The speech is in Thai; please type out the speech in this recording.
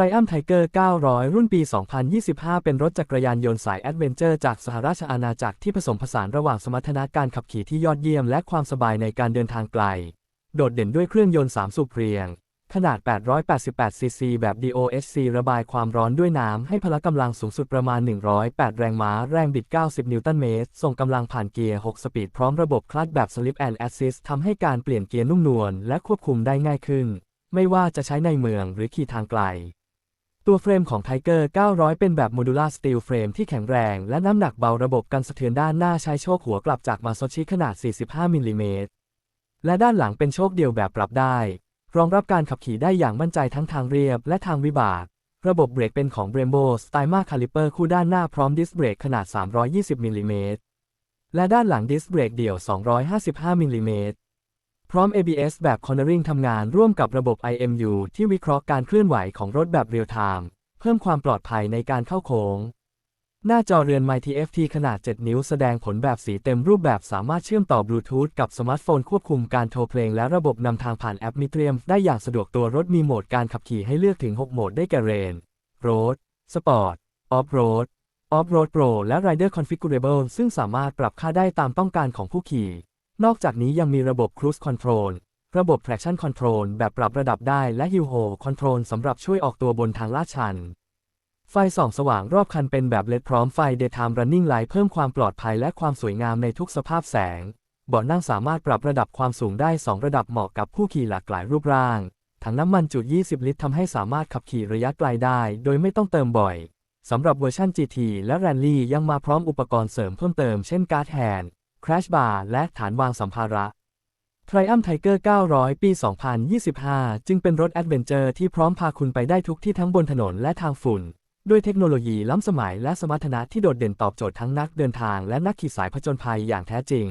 Triumph Tiger 900 รุ่นปี 2025 เป็นรถจักรยานยนต์สายแอดเวนเจอร์จากสหราชอาณาจักรที่ผสมผสานระหว่างสมรรถนะการขับขี่ที่ยอดเยี่ยมและความสบายในการเดินทางไกล โดดเด่นด้วยเครื่องยนต์ 3 สูบเรียง ขนาด 888 ซีซี แบบ DOHC ระบายความร้อนด้วยน้ำ ให้พละกำลังสูงสุดประมาณ 108 แรงม้า แรงบิด 90 นิวตันเมตร ส่งกำลังผ่านเกียร์ 6 สปีด พร้อมระบบคลัตช์แบบ Slip and Assist ทำให้การเปลี่ยนเกียร์นุ่มนวลและควบคุมได้ง่ายขึ้น ไม่ว่าจะใช้ในเมืองหรือขี่ทางไกล ตัวเฟรมของ Tiger 900 เป็นแบบโมดูล่าสตีลเฟรมที่แข็งแรง และน้ำหนักเบาระบบกันสะเทือนด้านหน้าใช้โชคหัวกลับจากมาโซชิขนาด 45 มิลลิเมตร และด้านหลังเป็นโชคเดียวแบบปรับได้ รองรับการขับขี่ได้อย่างมั่นใจทั้งทางเรียบและทางวิบาก ระบบเบรกเป็นของ Brembo Styma Caliper คู่ด้านหน้าพร้อมดิสเบรกขนาด 320 มิลลิเมตร และด้านหลังดิสเบรกเดี่ยว 255 มิลลิเมตร พร้อม ABS แบบ Cornering ทำงานร่วมกับระบบ IMU ที่วิเคราะห์การเคลื่อนไหวของรถแบบเรียลไทม์เพิ่มความปลอดภัยในการเข้าโค้ง หน้าจอเรือน Mighty FT ขนาด 7 นิ้วแสดงผลแบบสีเต็มรูปแบบสามารถเชื่อมต่อบลูทูธกับสมาร์ทโฟนควบคุมการโทรเพลงและระบบนำทางผ่านแอปมิเตรียมได้อย่างสะดวกตัวรถมีโหมดการขับขี่ให้เลือกถึง 6 โหมดได้แก่เรนโรดสปอร์ตออฟโรดออฟโรดโปรและ Rider Configurable ซึ่งสามารถปรับค่าได้ตามต้องการของผู้ขี่ นอกจากนี้ยังมีระบบ Cruise Control ระบบ Traction Control แบบปรับระดับได้และ Hill Hold Control สำหรับช่วยออกตัวบนทางลาดชัน ไฟส่องสว่างรอบคันเป็นแบบเลดพร้อมไฟ Daytime Running Light เพิ่มความปลอดภัยและความสวยงามในทุกสภาพแสง เบาะนั่งสามารถปรับระดับความสูงได้ 2 ระดับเหมาะกับผู้ขี่หลากหลายรูปร่าง ถังน้ำมันจุด 20 ลิตรทำให้สามารถขับขี่ระยะไกลได้ โดยไม่ต้องเติมบ่อยสำหรับเวอร์ชัน GT และ Rally ยังมาพร้อมอุปกรณ์เสริมเพิ่มเติมเช่นการ์ดแฮนด์ Crash Bar และฐานวางสัมภาระ Triumph Tiger 900 ปี 2025 จึงเป็นรถแอดเวนเจอร์ที่พร้อมพาคุณไปได้ทุกที่ทั้งบนถนนและทางฝุ่น ด้วยเทคโนโลยีล้ำสมัยและสมรรถนะที่โดดเด่นตอบโจทย์ทั้งนักเดินทางและนักขี่สายผจญภัยอย่างแท้จริง